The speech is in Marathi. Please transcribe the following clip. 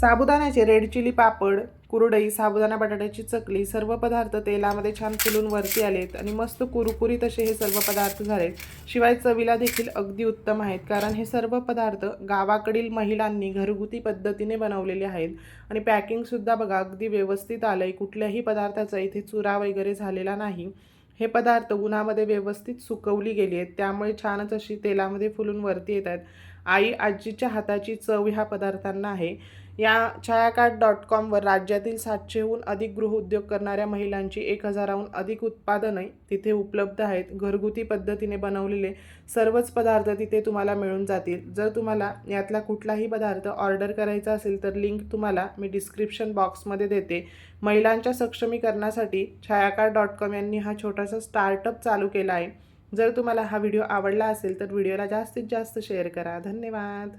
साबुदाण्याचे रेड चिली पापड कुरडई साबुदाणा बटाट्याची चकली सर्व पदार्थ तेलामध्ये छान फुलून वरती आलेत आणि मस्त कुरकुरीत असे हे सर्व पदार्थ झालेत. शिवाय चवीला देखील अगदी उत्तम आहेत कारण हे सर्व पदार्थ गावाकडील महिलांनी घरगुती पद्धतीने बनवलेले आहेत. आणि पॅकिंगसुद्धा बघा अगदी व्यवस्थित आलं आहे कुठल्याही पदार्थाचा इथे चुरा वगैरे झालेला नाही. हे पदार्थ उन्हामध्ये व्यवस्थित सुकवली गेली आहेत. त्यामुळे छानच अशी तेलामध्ये फुलून वरती येत आहेत आई आजीच्या हाताची चव ह्या पदार्थांना आहे. या छायाकार्ड डॉट कॉमवर राज्यातील सातशेहून अधिक गृहउद्योग करणाऱ्या महिलांची एक हजाराहून अधिक उत्पादने तिथे उपलब्ध आहेत. घरगुती पद्धतीने बनवलेले सर्वच पदार्थ तिथे तुम्हाला मिळून जातील. जर तुम्हाला यातला कुठलाही पदार्थ ऑर्डर करायचा असेल तर लिंक तुम्हाला मी डिस्क्रिप्शन बॉक्समध्ये देते. महिलांच्या सक्षमीकरणासाठी छायाकार डॉट कॉम यांनी हा छोटासा स्टार्टअप चालू केला आहे. जर तुम्हाला हा व्हिडिओ आवडला असेल तर व्हिडिओला जास्तीत जास्त शेअर करा. धन्यवाद.